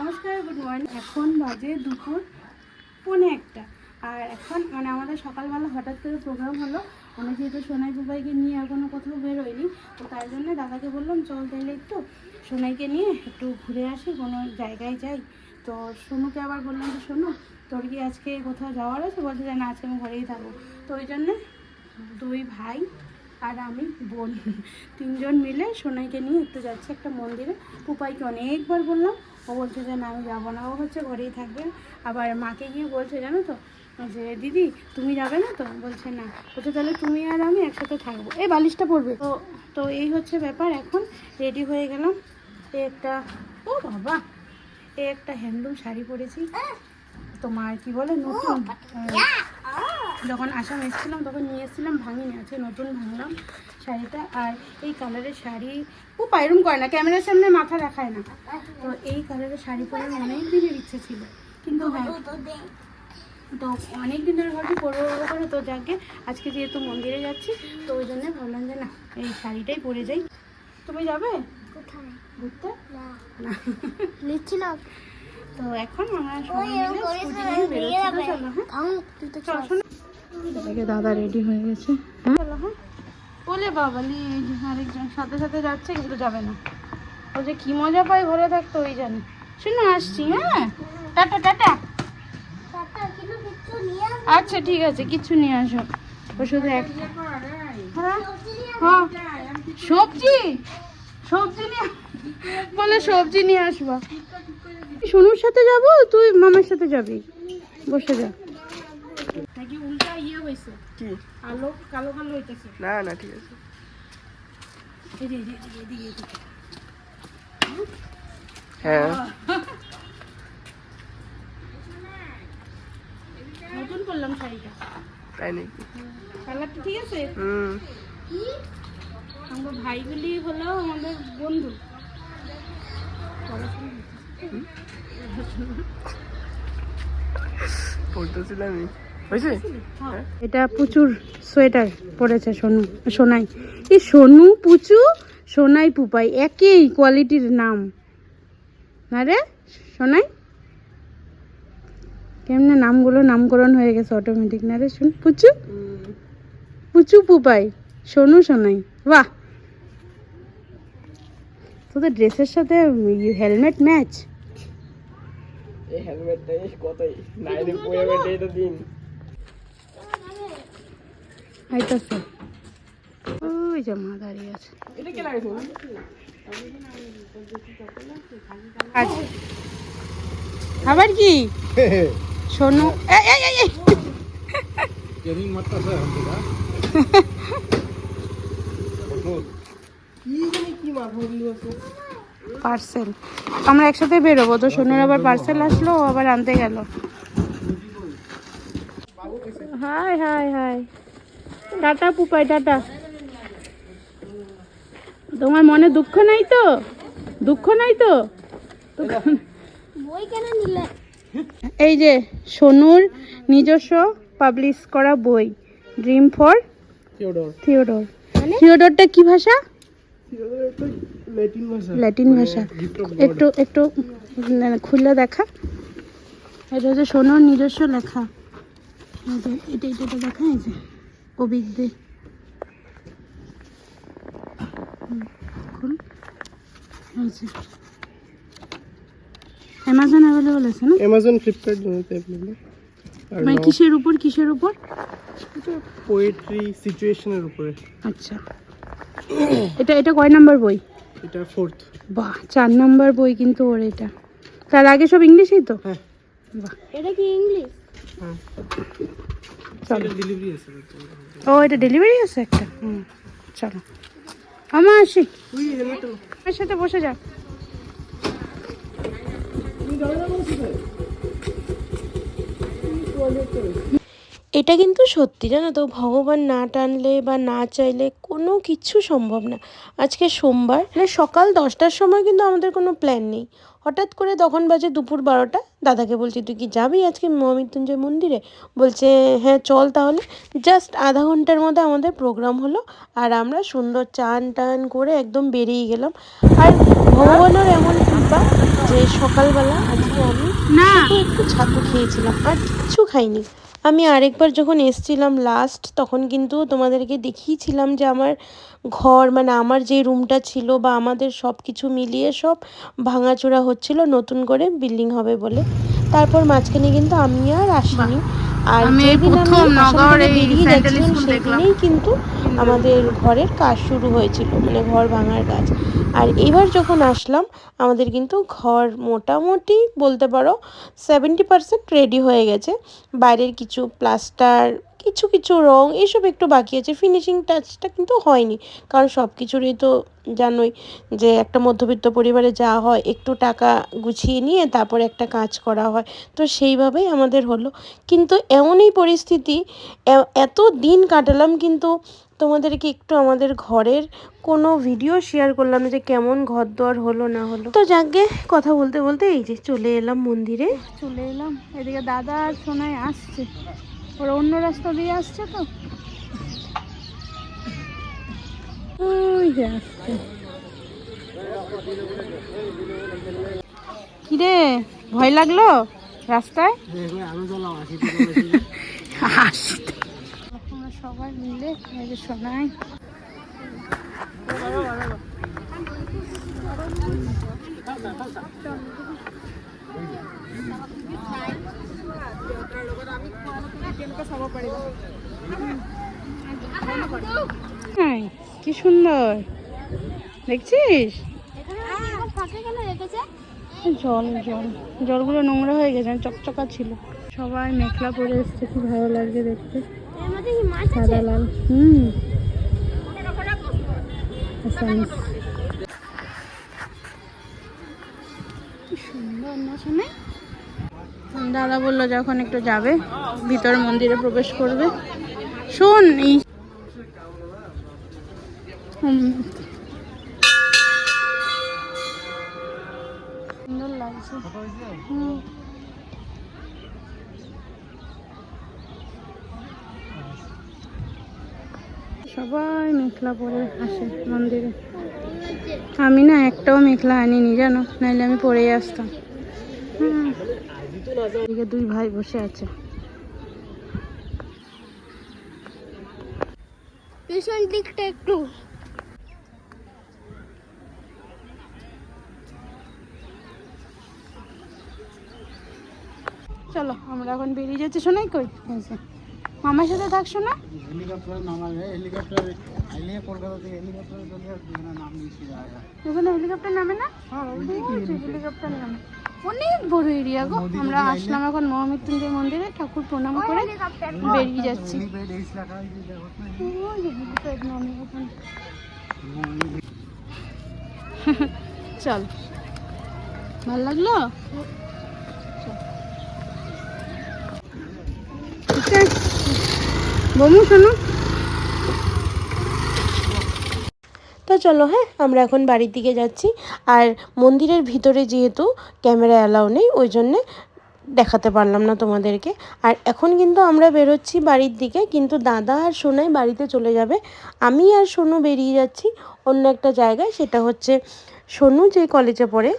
নমস্কার good morning এখন বাজে দুপুর পৌনে একটা। আর এখন মানে আমাদের সকালবেলা হঠাৎ করে প্রোগ্রাম হলো। আমি যেহেতু সোনাই বুবাইকে নিয়ে আর কোনো কোথাও বেরোয়নি, তো তাই জন্য দাদাকে বললাম, চল তাইলে একটু সোনাইকে নিয়ে একটু ঘুরে আসি, কোনো জায়গায় যাই। তো সোনুকে আবার বললাম যে, শোনো, তোর কি আজকে কোথাও যাওয়ার আছে? বলছে যে, না, আজকে আমি ঘরেই থাকব। তো ওই জন্যে দুই ভাই আর আমি বোন, তিনজন মিলে সোনাইকে নিয়ে একটু যাচ্ছি একটা মন্দিরে। পুপাইকে অনেকবার বললাম ও বলছে যে না আমি যাব না। ও হচ্ছে ঘরেই থাকবে। আবার মাকে গিয়ে বলছে জানো তো? যে দিদি তুমি যাবে না তো? বলছে না। বলছে তাহলে তুমি আর আমি একসাথে থাকব। এই বালিশটা পড়বে তো তো এই হচ্ছে ব্যাপার। এখন রেডি হয়ে গেলাম। একটা ও বাবা! এই একটা হ্যান্ডলুম শাড়ি পরেছি। তোমার কি বলে? নতুন। আহ, যখন আসাম এসেছিলাম তখন নিয়ে এসেছিলাম ভাঙিনি আছে নতুন ভাঙলাম শাড়িটা। আর এই কালারের শাড়ি ও পায়রুম করে না ক্যামেরার সামনে মাথা রাখায় না। তো এই কালারের শাড়ি পরে অনেক দিনের ইচ্ছে ছিল। কিন্তু হ্যাঁ তো অনেক দিন ধরে ভাবছি পরবো পরবো করে তো যাকে আজকে যেহেতু মন্দিরে যাচ্ছি তো ওই জন্য ভাবলাম যে না এই শাড়িটাই পরে যাই। তুমি যাবে? কোথায়? ঘুরতে? না। না। লিখছি তো এখন আমরা সবাই মিলে স্কুটি নিয়ে বেরোচ্ছি। চলো হ্যাঁ। চল এদিকে দাদা রেডি হয়ে গেছে। হ্যাঁ? বলে বাবালি এই আরেকজন সাথে সাথে যাচ্ছে, কিন্তু যাবে না। ও যে কি মজা পায় ঘরে থাকতে, ওই জানে। শুনো, আসছি হ্যাঁ? Tata tata. আচ্ছা ঠিক আছে, কিছু নিয়ে আসো। ও শুধু এক হ্যাঁ? হ্যাঁ। সবজি? সবজি নিয়ে বলে সবজি নিয়ে আসবা। সোনুর সাথে যাব, তুই মামার সাথে যাবি? বসে যা। নাকি উল্টা ইয়ে হয়েছে কি? আলো কালো কালো হইতেছে। না না ঠিক আছে। এদিকে হ্যাঁ। নতুন করলাম শাড়িটা। তাই নাকি? কালারটা ঠিক আছে? হুম। আমার ভাইগুলি হলো আমাদের বন্ধু। পড়তেছিলামই। হয়েছে? এটা প্রচুর সোয়েটার পরেছে সোনু সোনাই। এই সোনু পুচু সোনাই পুপাই একই কোয়ালিটির নাম। না রে সোনাই? কেমনে নামগুলো নামকরণ হয়ে গেছে অটোমেটিক না রে শোন পুচু? পুচু পুপাই সোনু সোনাই। বাহ! তোদের ড্রেসের সাথে হেলমেট ম্যাচ এই হেলমেটটা এই কতই? বেটে এটা দিন। আইতাছে ওই যে মা দাঁড়িয়ে আছে। আবার কি? সোনু। এই এই এই, এই কি জানি কি মাথাগুলো আছে। পার্সেল। আমরা একসাথে বেরোবো তো সোনুর আবার পার্সেল আসলো আবার আনতে গেল। Hi hi hi. Tata Pupai tata তোমার মনে দুঃখ নাই তো? দুঃখ নাই তো? বই কেন নিলে? এই যে সোনুর নিজস্ব পাবলিশ করা বই ড্রিম ফর থিওডর থিওডর থিওডরটা কি ভাষা? ল্যাটিন ভাষা। ল্যাটিন ভাষা। গিফট অফ একটু একটু খুলে দেখা। এটা হচ্ছে সোনুর নিজস্ব লেখা। এটা এটা দেখা এই যে এই অ্যামাজন অ্যাভেলেবল আছে না? অ্যামাজন ফ্লিপকার্ট জমিতে অ্যাভেলেবল মানে কিসের উপর কিসের উপর? পোয়েট্রি সিচুয়েশনের উপরে। আচ্ছা। এটা এটা কয় নাম্বার বই? এটা ফোর্থ বাহ চার নাম্বার বই কিন্তু ওর এটা। তার আগে সব ইংলিশই তো? হ্যাঁ। বাহ। এটা কি ইংলিশ? চলো ও এটা ডেলিভারি আছে একটা? হুম চলো। আমার আসি। আমার সাথে বসে যা। এটা কিন্তু সত্যি জানো তো? ভগবান না টানলে বা না চাইলে কোনো কিছু সম্ভব না। আজকে সোমবার মানে সকাল দশটার সময় কিন্তু আমাদের কোনো প্ল্যান নেই। হঠাৎ করে তখন বাজে দুপুর বারোটা। দাদাকে বলছি তুই কি যাবি আজকে মহামৃত্যুঞ্জয় মন্দিরে? বলছে হ্যাঁ চল তাহলে। জাস্ট আধা ঘণ্টার মধ্যে আমাদের প্রোগ্রাম হলো আর আমরা সুন্দর চান টান করে একদম বেরিয়ে গেলাম। আর ভগবানের এমন কৃপা যে সকালবেলা আজকে আমি একটু ছাতু খেয়েছিলাম আর কিচ্ছু খাইনি। আমি আরেকবার যখন এসছিলাম লাস্ট তখন কিন্তু তোমাদেরকে দেখিয়েছিলাম যে আমার ঘর মানে আমার যে রুমটা ছিল বা আমাদের সব কিছু মিলিয়ে সব ভাঙাচোরা হচ্ছিল নতুন করে বিল্ডিং হবে বলে। তারপর মাঝখানে কিন্তু আমি আর আসিনি। আর যেদিন। সেদিনেই কিন্তু আমাদের ঘরের কাজ শুরু হয়েছিল মানে ঘর ভাঙার কাজ আর এবার যখন আসলাম আমাদের কিন্তু ঘর মোটামুটি বলতে পারো সেভেন্টি পার্সেন্ট রেডি হয়ে গেছে বাইরের কিছু প্লাস্টার কিছু কিছু রং, এসব একটু বাকি আছে। ফিনিশিং টাচটা কিন্তু হয়নি। কারণ সব কিছুরই তো জানোই যে একটা মধ্যবিত্ত পরিবারে যা হয়, একটু টাকা গুছিয়ে নিয়ে তারপর একটা কাজ করা হয়। তো সেইভাবেই আমাদের হলো। কিন্তু এমনই পরিস্থিতি এত দিন কাটালাম কিন্তু তোমাদেরকে একটু আমাদের ঘরের কোনো ভিডিও শেয়ার করলাম যে কেমন ঘর দোয়ার হলো না হলো। তো যাকে কথা বলতে বলতে এই যে চলে এলাম মন্দিরে। চলে এলাম। এদিকে দাদা আর সোনাই আসছে। ওরা অন্য রাস্তা দিয়ে আসছে তো। ওই যে আসছে। কিরে ভয় লাগল রাস্তায়? আসতে সবাই মিলে এই যে সোনাই। হ্যাঁ, কি সুন্দর। দেখছিস? জল জল। জলগুলো নোংরা হয়ে গেছে, চকচকা ছিল। সবাই মেখলা পরে এসছে কি ভালো লাগছে দেখতে। সাদা লাল। হুম। দাদা বলল যখন একটু যাবে, ভিতর মন্দিরে প্রবেশ করবে। শোন সবাই মেখলা পরে আসে মন্দিরে। আমি না একটাও মেখলা আনিনি জানো? নাহলে আমি পরেই আসতাম। এদিকে দুই ভাই বসে আছে। পিছন দিকটা একটু। চলো আমরা এখন বেরিয়ে যাচ্ছি। শোনাই কই। মামার সাথে থাক শোনা। হেলিকপ্টার নামাবে হেলিকপ্টার আইলে কলকাতা থেকে হেলিকপ্টার চলে না হেলিকপ্টার নামে না? হেলিকপ্টার নামে। অনেক বড় এরিয়া গো। আমরা আসলাম এখন মহামৃত্যুঞ্জয় মন্দিরে। ঠাকুর প্রণাম করে বেরিয়ে যাচ্ছি। চল। ভালো লাগল? বমু শোনো। তো চলো হ্যাঁ আমরা এখন বাড়ির দিকে যাচ্ছি। আর মন্দিরের ভিতরে যেহেতু ক্যামেরা অ্যালাউ নেই, ওই জন্যে দেখাতে পারলাম না তোমাদেরকে। আর এখন কিন্তু আমরা বেরোচ্ছি বাড়ির দিকে, কিন্তু দাদা আর সোনাই বাড়িতে চলে যাবে। আমি আর সোনু বেরিয়ে যাচ্ছি অন্য একটা জায়গায়, সেটা হচ্ছে সোনু যে কলেজে পড়ে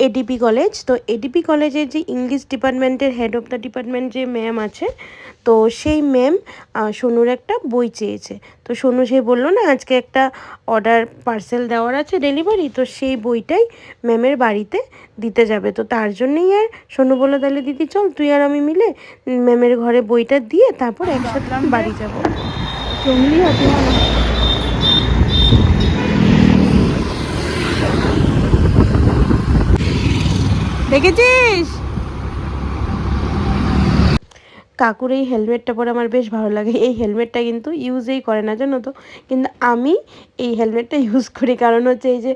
এডিপি কলেজ তো এডিপি কলেজের যে ইংলিশ ডিপার্টমেন্টের হেড অফ দ্য ডিপার্টমেন্ট যে ম্যাম আছে তো সেই ম্যাম সোনুর একটা বই চেয়েছে। তো সোনু সে বলল না আজকে একটা অর্ডার পার্সেল দেওয়ার আছে ডেলিভারি তো সেই বইটাই ম্যামের বাড়িতে দিতে যাবে। তো তার জন্যই আর সোনু বলল তাহলে দিদি চল তুই আর আমি মিলে ম্যামের ঘরে বইটা দিয়ে তারপর একসাথে বাড়ি যাব। জঙ্গলি দেখেছিস? কাকুর এই হেলমেটটা পরে আমার বেশ ভালো লাগে। এই হেলমেটটা কিন্তু ইউজেই করে না, জানো তো? কিন্তু আমি এই হেলমেটটা ইউজ করি। কারণ হচ্ছে এই যে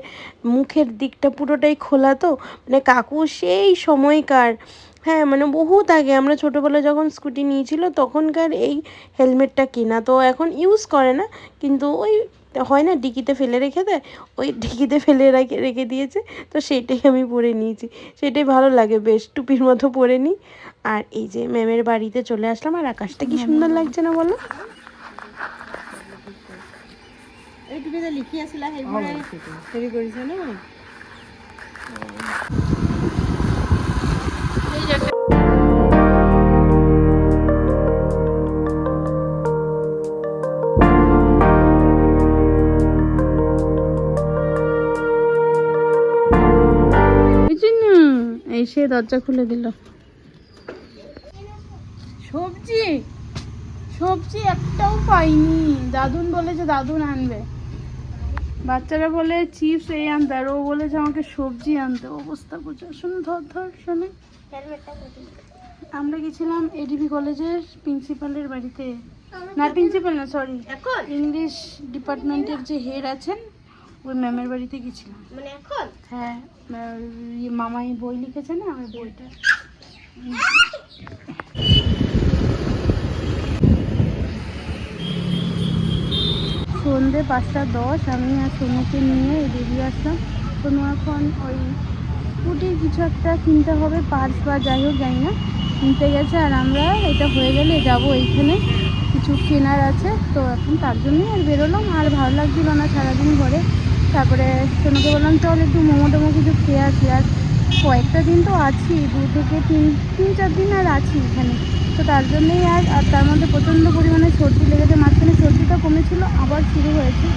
মুখের দিকটা পুরোটাই খোলা তো? মানে কাকু সেই সময়কার। হ্যাঁ মানে বহুত আগে। আমরা ছোটোবেলায় যখন স্কুটি নিয়েছিল, তখনকার এই হেলমেটটা কিনা। তো এখন ইউজ করে না। কিন্তু ওই হয় না ডিকিতে ফেলে রেখে দেয় ওই ডিকিতে ফেলে রেখে রেখে দিয়েছে তো সেটাই আমি পরে নিয়েছি। সেটাই ভালো লাগে বেশ টুপির মতো পরে নিই। আর এই যে ম্যামের বাড়িতে চলে আসলাম আর আকাশটা কি সুন্দর লাগছে না বলো? এইটুকু যে লিখি আছিলা সেইবোৰে হেৰি কৰিছে ন? এসে দরজা খুলে দিল। সবজি? সবজি একটাও পাইনি। দাদুন বলেছে দাদুন আনবে। বাচ্চারা বলে চিপস এই আনতে। আর ও বলেছে আমাকে সবজি আনতে। অবস্থা প্রচুর শুনুন ধর ধর শুনে। আমরা গেছিলাম এডিবি কলেজের প্রিন্সিপালের বাড়িতে। না প্রিন্সিপাল না সরি ইংলিশ ডিপার্টমেন্টের যে হেড আছেন ওই ম্যামের বাড়িতে গেছিলাম। মানে এখন? হ্যাঁ ইয়ে মামাই বই লিখেছে না ওই বইটা? সন্ধে পাঁচটা দশ আমি আর সোনুকে নিয়ে বেরিয়ে আসলাম। সোনু এখন ওই স্কুটির কিছু একটা কিনতে হবে পার্স বা যাই হোক জানি না। কিনতে গেছে আর আমরা এটা হয়ে গেলে যাব এইখানে। কিছু কেনার আছে তো এখন তার জন্যই আর বেরোলাম। আর ভালো লাগছিল না সারাদিন ঘরে। তারপরে সোনুকে বললাম চল একটু মোমো টোমো কিছু খেয়ে আসি। আর কয়েকটা দিন তো আছি, দু থেকে তিন তিন চার দিন আর আছি এখানে। তো তার জন্যই আর আর তার মধ্যে প্রচণ্ড পরিমাণে সর্দি লেগেছে, মাঝখানে সর্দিটা কমেছিল, আবার শুরু হয়েছে।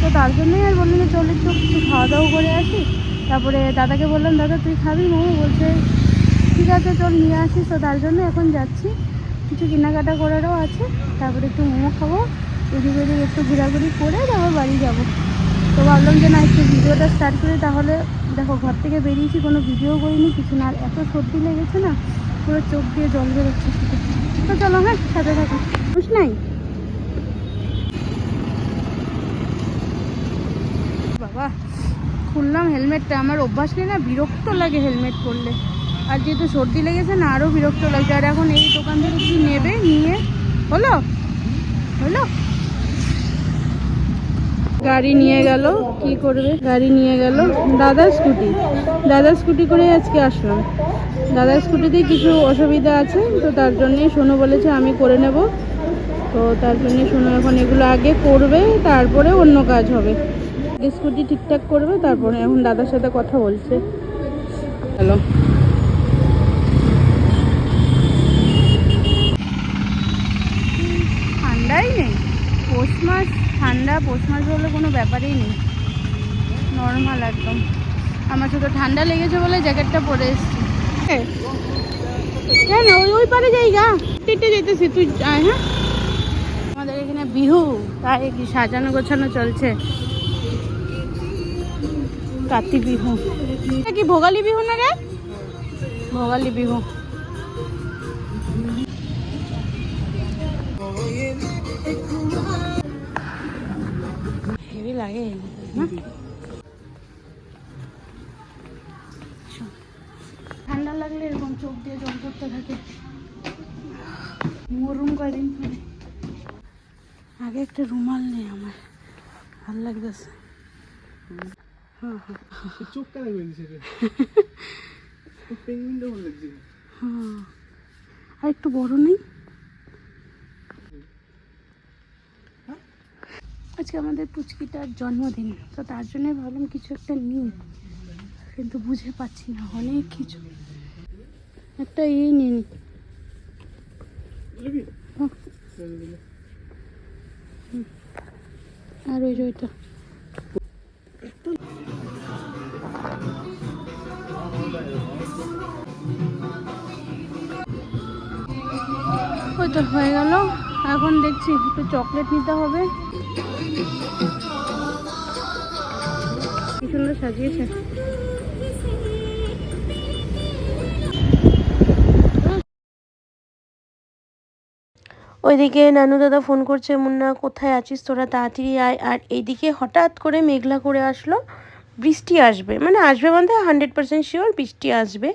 তো তার জন্যই আর বললাম যে চল একটু কিছু খাওয়া দাওয়া করে আসি। তারপরে দাদাকে বললাম, দাদা, তুই খাবি? মোমো বলছে, ঠিক আছে, চল নিয়ে আসিস তো তার জন্য এখন যাচ্ছি। কিছু কেনাকাটা করারও আছে, তারপরে একটু মোমো খাব। এদিক ওদিক একটু ঘোরাঘুরি করে তারপর বাড়ি যাব। তো ভাবলাম যে না, একটু ভিডিওটা স্টার্ট করি, তাহলে দেখো, ঘর থেকে বেরিয়েছি, কোনো ভিডিও করিনি, কিছু না। আর এত সর্দি লেগেছে না, পুরো চোখ দিয়ে জল বেরোচ্ছে। তো চলো হ্যাঁ সাথে থাকো। বুঝ নাই? বাবা, খুললাম হেলমেটটা। আমার অভ্যাস নেই না, বিরক্ত লাগে হেলমেট পরলে। আর যেহেতু সর্দি লেগেছে না আরও বিরক্ত লাগছে। আর এখন এই দোকান থেকে কি নেবে, নিয়ে? হলো? হলো? গাড়ি নিয়ে গেল, কি করবে? গাড়ি নিয়ে গেল দাদার স্কুটি। দাদার স্কুটি করে আজকে আসলাম। দাদার স্কুটিতে কিছু অসুবিধা আছে, তো তার জন্যই সোনু বলেছে আমি করে নেব। তো তার জন্য সোনু এখন এগুলো আগে করবে, তারপরে অন্য কাজ হবে। স্কুটি ঠিকঠাক করবে, তারপরে এখন দাদার সাথে কথা বলছে। হ্যালো ঠান্ডাই নেই পৌষ মাস ঠান্ডা পৌষ মাস হলে কোনো ব্যাপারই নেই। নর্মাল একদম। আমার শুধু ঠান্ডা লেগেছে বলে জ্যাকেটটা পরে এসেছি। কেন ওই ওই পারে যাই গা টিটে যেতেছি তুই আয় হ্যাঁ? আমাদের এখানে বিহু তাই কি সাজানো গোছানো চলছে। কার্তিক বিহু। এটা কি ভোগালী বিহু না রে? ভোগালী বিহু। হেভি লাগে ঠান্ডা লাগলে এরকম চোখ দিয়ে জল করতে থাকে। মরুম কয়দিন পরে। আগে একটা রুমাল নেই আমার ভালো লাগতেছে। চোখ কেন করে দিছে হ্যাঁ। আর একটু বড় নেই? আজকে আমাদের পুচকিটার জন্মদিন, তো তার জন্য ভাবলাম কিছু একটা নিই। কিন্তু বুঝে পাচ্ছি না, অনেক কিছু। একটা এই নিয়ে নি। আর ওই যে ওইটা। ওই তো হয়ে গেল। এখন দেখছি, একটু চকলেট নিতে হবে। ওইদিকে নানু দাদা ফোন করছে, মুন্না, কোথায় আছিস তোরা? তাড়াতাড়ি আয়। আর এইদিকে হঠাৎ করে মেঘলা করে আসলো। বৃষ্টি আসবে মানে আসবে বলতে হান্ড্রেড পার্সেন্ট শিওর বৃষ্টি আসবে।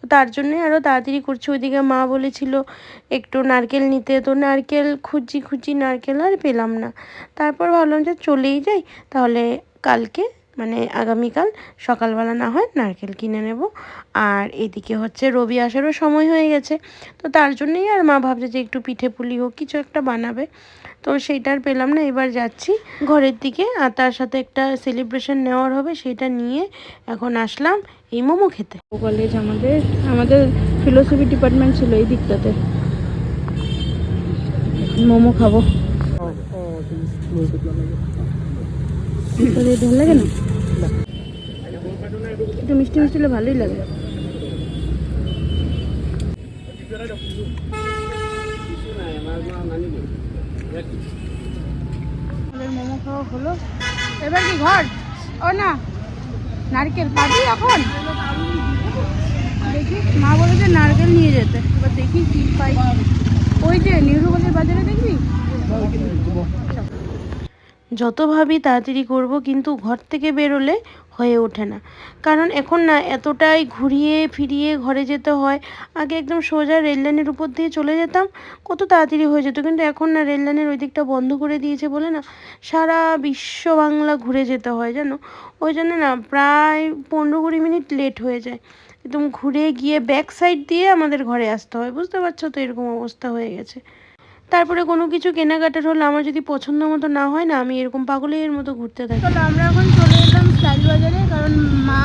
তো তার জন্যে আরও তাড়াতাড়ি করছি, ওইদিকে মা বলেছিল একটু নারকেল নিতে, তো নারকেল খুঁজি খুঁজি নারকেল আর পেলাম না। তারপর ভাবলাম যে চলেই যাই, তাহলে কালকে মানে আগামীকাল সকালবেলা না হয় নারকেল কিনে নেব। আর এদিকে হচ্ছে রবি আসারও সময় হয়ে গেছে। তো তার জন্যই আর মা ভাবছে যে একটু পিঠে পুলি হোক কিছু একটা বানাবে। তো সেইটা আর পেলাম না এবার যাচ্ছি ঘরের দিকে। আর তার সাথে একটা সেলিব্রেশন নেওয়ার হবে সেটা নিয়ে এখন আসলাম এই মোমো খেতে। কলেজ আমাদের আমাদের ফিলোসফি ডিপার্টমেন্ট ছিল এই দিকটাতে। মোমো খাব। তোর লাগে না? একটু মিষ্টি মিষ্টি হলে ভালোই লাগে। মোমো খাওয়া হলো। এবার কি ঘর? ও না, নারকেল পাবি এখন? দেখি, মা বলেছে নারকেল নিয়ে যেতে। এবার দেখি কি পাই। ওই যে নেহরুগঞ্জের বাজারে দেখবি? যত ভাবি তাড়াতাড়ি করব কিন্তু ঘর থেকে বেরোলে হয়ে ওঠে না। কারণ এখন না এতটাই ঘুরিয়ে ফিরিয়ে ঘরে যেতে হয়। আগে একদম সোজা রেল লাইনের উপর দিয়ে চলে যেতাম, কত তাড়াতাড়ি হয়ে যেত। কিন্তু এখন না রেল লাইনের ওই দিকটা বন্ধ করে দিয়েছে বলে না সারা বিশ্ব বাংলা ঘুরে যেতে হয় জানো? ওই জন্য না প্রায় পনেরো কুড়ি মিনিট লেট হয়ে যায়। একদম ঘুরে গিয়ে ব্যাক সাইড দিয়ে আমাদের ঘরে আসতে হয়। বুঝতে পারছ তো এরকম অবস্থা হয়ে গেছে। তারপরে কোনো কিছু কেনাকাটার হলে আমার যদি পছন্দ মতো না হয় না আমি এরকম পাগলের মতো ঘুরতে থাকি। আমরা এখন চলে এলাম স্টাইল বাজারে কারণ মা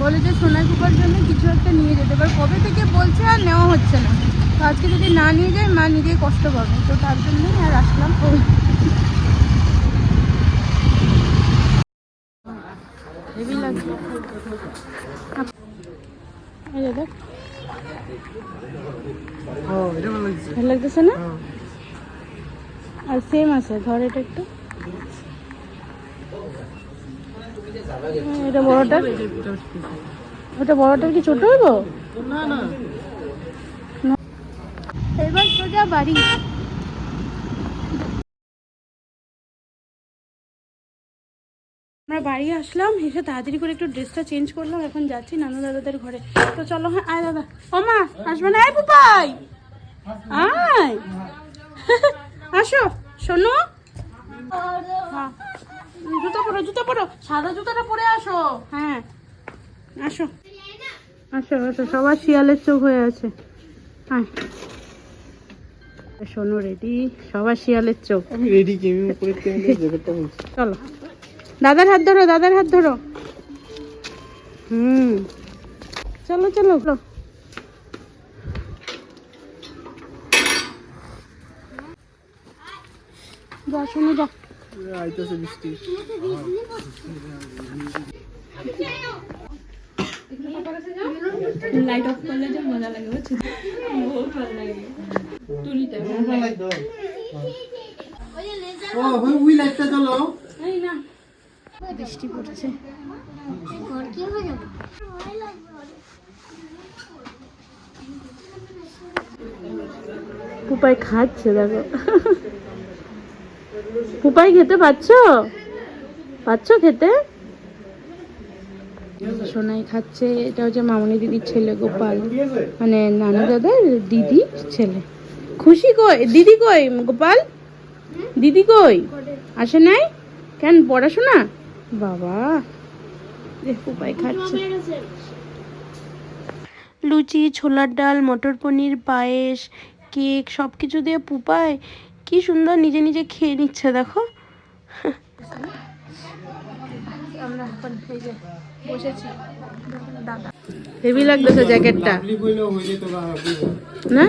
বলে যে সোনা কুপার জন্য কিছু একটা নিয়ে যেতে এবার কবে থেকে বলছে আর নেওয়া হচ্ছে না। তো আজকে যদি না নিয়ে যায় মা নিজেই কষ্ট পাবে। তো তার জন্যই আর আসলাম। লাগতেছে না? আর সেম আছে, ধর এটা একটু। এটা বড়টা ওটা কি ছোট হইব? এবার সোজা বাড়ি। আমরা বাড়ি আসলাম, এসে তাড়াতাড়ি করে একটু ড্রেসটা চেঞ্জ করলাম, এখন যাচ্ছি নানু দাদাদের ঘরে। তো চলো হ্যাঁ আয় দাদা। ও মা, আসবে না? আয়, পুপাই। আয়। আসো শোনো। হ্যাঁ। জুতো পরো জুতো পরো। সাদা জুতোটা পরে আসো। হ্যাঁ। আসো। আসো আসো সবার শিয়ালের চোখ হয়ে আছে। হ্যাঁ শোনো রেডি। সবার শিয়ালের চোখ। আমি রেডি কি আমি উপরে চলো। দাদার হাত ধরো দাদার হাত ধরো। হুম। চলো চলো চলো। যা শোনো যা আইতেছে বৃষ্টি। লাইট অফ করলে যে মজা লাগে বুঝছ? বহুত ভালো লাগে। তুলিতে ও ওই লাইটটা চলো এই না। বৃষ্টি পড়ছে। ঘর কি হয়ে যাবে পুপাই খাচ্ছে দেখো। পুপাই খেতে পাচ্ছ পাচ্ছ খেতে? সোনাই খাচ্ছে, এটা হচ্ছে মামনি দিদির ছেলে গোপাল। মানে নানু দাদার দিদি ছেলে। খুশি কই? দিদি কই, গোপাল? দিদি কই? আসে নাই? কেন, পড়াশোনা? বাবা পুপাই খাচ্ছে। লুচি, ছোলার ডাল, মটর পনির, পায়েস, কেক সব কিছু দিয়ে পুপায় কি সুন্দর নিজে নিজে খেয়ে নিচ্ছে দেখো। আমরা বসেছি দাদা। হেভি লাগতেছে জ্যাকেটটা। না?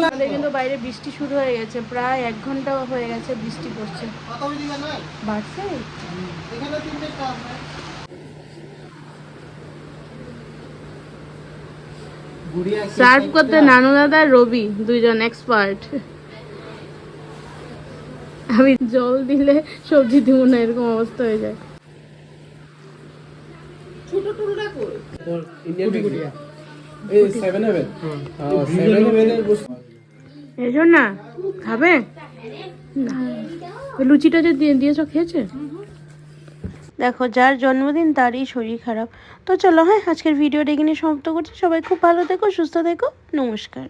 আমাদের কিন্তু বাইরে বৃষ্টি শুরু হয়ে গেছে প্রায় এক ঘণ্টা হয়ে গেছে বৃষ্টি পড়ছে। বাড়ছে? সার্ভ করতে নানু দাদা রবি দুইজন এক্সপার্ট আমি জল দিলে সবজি দিব না এরকম অবস্থা হয়ে যায়। গুড়িয়া এই সেভেন হেভেন সেভেন হেভেনের এসো না খাবে? না ওই লুচিটা যে দিয়ে দিয়েছ খেয়েছে? দেখো যার জন্মদিন তারই শরীর খারাপ। তো চলো হ্যাঁ আজকের ভিডিওটা এখানে সমাপ্ত করছি। সবাই খুব ভালো থেকো সুস্থ থেকো। নমস্কার।